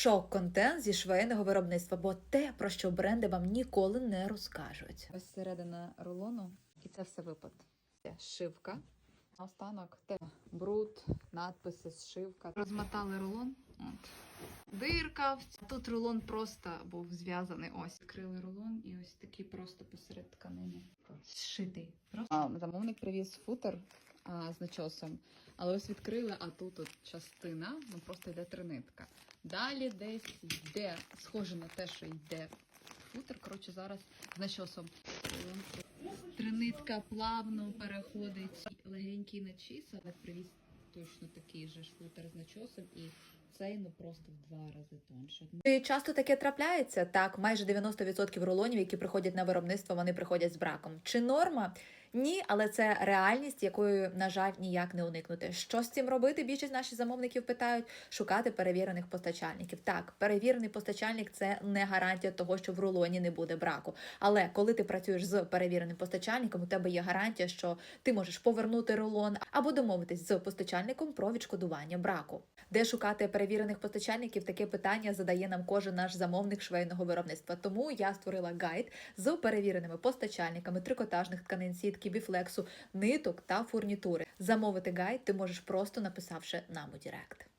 шок-контент зі швейного виробництва, бо те, про що бренди вам ніколи не розкажуть. Ось середина рулону, і це все випад. Це шивка. Останок те бруд, надписи, зшивка. Розмотали рулон. От. Дирка. Тут рулон просто був зв'язаний. Ось. Відкрили рулон і ось такий просто посеред тканини. Зшитий. Просто. А, замовник привіз футер а, з начосом. Але ось відкрили, а тут от частина, ну просто йде тринитка. Далі десь йде, схоже на те, що йде футер. Коротше, зараз з начосом. Тринитка плавно переходить. Легенький начіс, але привіз точно такий же ж з начосом і цей ну просто в два рази тонше. Чи часто таке трапляється? Так, майже 90% рулонів, які приходять на виробництво, вони приходять з браком. Чи норма? Ні, але це реальність, якою, на жаль, ніяк не уникнути. Що з цим робити? Більшість наших замовників питають шукати перевірених постачальників. Так, перевірений постачальник це не гарантія того, що в рулоні не буде браку. Але коли ти працюєш з перевіреним постачальником, у тебе є гарантія, що ти можеш повернути рулон або домовитись з постачальником про відшкодування браку. Де шукати перевірених постачальників? Таке питання задає нам кожен наш замовник швейного виробництва. Тому я створила гайд з перевіреними постачальниками трикотажних тканин сітки, біфлексу, ниток та фурнітури. Замовити гайд ти можеш просто написавши нам у Директ.